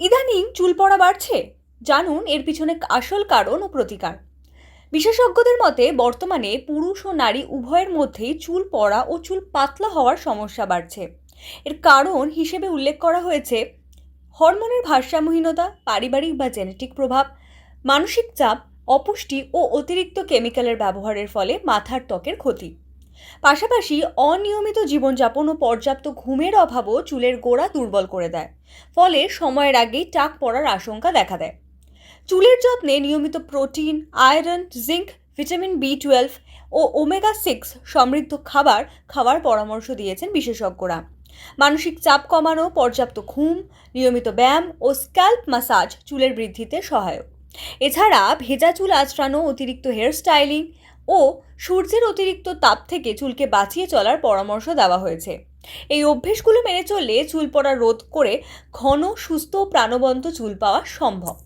ইদানিং চুল পড়া বাড়ছে। জানুন এর পিছনে আসল কারণ ও প্রতিকার। বিশেষজ্ঞদের মতে, বর্তমানে পুরুষ ও নারী উভয়ের মধ্যেই চুল পড়া ও চুল পাতলা হওয়ার সমস্যা বাড়ছে। এর কারণ হিসেবে উল্লেখ করা হয়েছে, হরমোনের ভারসাম্যহীনতা, পারিবারিক বা জেনেটিক প্রভাব, মানসিক চাপ, অপুষ্টি ও অতিরিক্ত কেমিক্যালের ব্যবহারের ফলে মাথার ত্বকের ক্ষতি। পাশাপাশি অনিয়মিত জীবনযাপন ও পর্যাপ্ত ঘুমের অভাবও চুলের গোড়া দুর্বল করে দেয়। ফলে সময়ের আগেই টাক পড়ার আশঙ্কা দেখা দেয়। চুলের যত্নে নিয়মিত protein, iron, zinc, vitamin B twelve ও ওমেগা সিক্স সমৃদ্ধ খাবার খাওয়ার পরামর্শ দিয়েছেন বিশেষজ্ঞরা। মানসিক চাপ কমানো, পর্যাপ্ত ঘুম, নিয়মিত ব্যায়াম ও স্ক্যাল্প মাসাজ চুলের বৃদ্ধিতে সহায়ক। এছাড়া ভেজা চুল আঁচড়ানো, অতিরিক্ত হেয়ার স্টাইলিং ও সূর্যের অতিরিক্ত তাপ থেকে চুলকে বাঁচিয়ে চলার পরামর্শ দেওয়া হয়েছে। এই অভ্যেসগুলো মেনে চললে চুল পড়া রোধ করে ঘন, সুস্থ প্রাণবন্ত চুল পাওয়া সম্ভব।